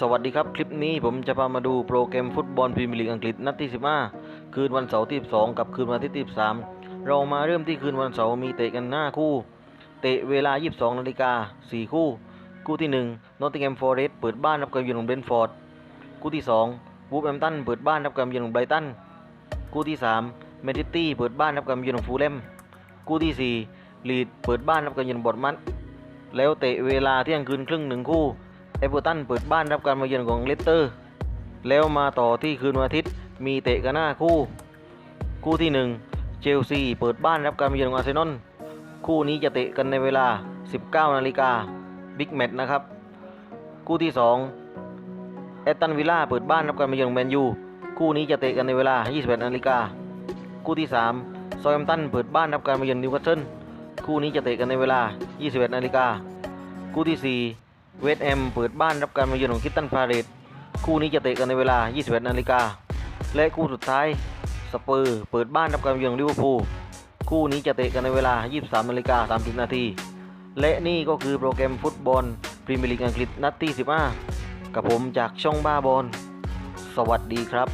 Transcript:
สวัสดีครับคลิปนี้ผมจะพามาดูโปรแกรมฟุตบอลพรีเมียร์ลีกอังกฤษนัดที่ 15 คืนวันเสาร์ที่12กับคืนวันอาทิตย์ที่13 เรามาเริ่มที่คืนวันเสาร์มีเตะกัน 5 คู่ เตะเวลา 22นาฬิกา4คู่ คู่ที่1 Nottingham Forest เปิดบ้านรับการเยือนของเบนฟอร์ดคู่ที่2วูฟแฮมตันเปิดบ้านรับการเยือนของไบรตันคู่ที่3แมนซิตี้เปิดบ้านรับการเยือนของฟูลแลมคู่ที่4ลีดเปิดบ้านรับการเยือนบอร์ดมัดแล้วเตะเวลาเที่ยงคืนครึ่งหนึ่งคู่ เอเวอร์ตันเปิดบ้านรับการมาเยือนของเลสเตอร์ แล้วมาต่อที่คืนวันอาทิตย์มีเตะกันหน้าคู่ คู่ที่ 1 เชลซีเปิดบ้านรับการมาเยือนของอาร์เซนอลคู่นี้จะเตะกันในเวลา 19 นาฬิกาบิ๊กแมตช์นะครับ คู่ที่ 2 แอตตันวิลล่าเปิดบ้านรับการมาเยือนแมนยูคู่นี้จะเตะกันในเวลา 21 นาฬิกาคู่ที่ 3 ซอยแอมตันเปิดบ้านรับการมาเยือนนิวคาสเซิลคู่นี้จะเตะกันในเวลา 21 นาฬิกาคู่ที่ 4 เวสแฮมเปิดบ้านรับการมาเยือนของคิตตันพาเรตคู่นี้จะเตะกันในเวลา 21นาฬิกา และคู่สุดท้ายสเปอร์เปิดบ้านรับการมาเยือนลิเวอร์พูลคู่นี้จะเตะกันในเวลา 23นาฬิกา30นาที และนี่ก็คือโปรแกรมฟุตบอลพรีเมียร์ลีกอังกฤษนัดที่ 15 กับผมจากช่องบ้าบอล สวัสดีครับ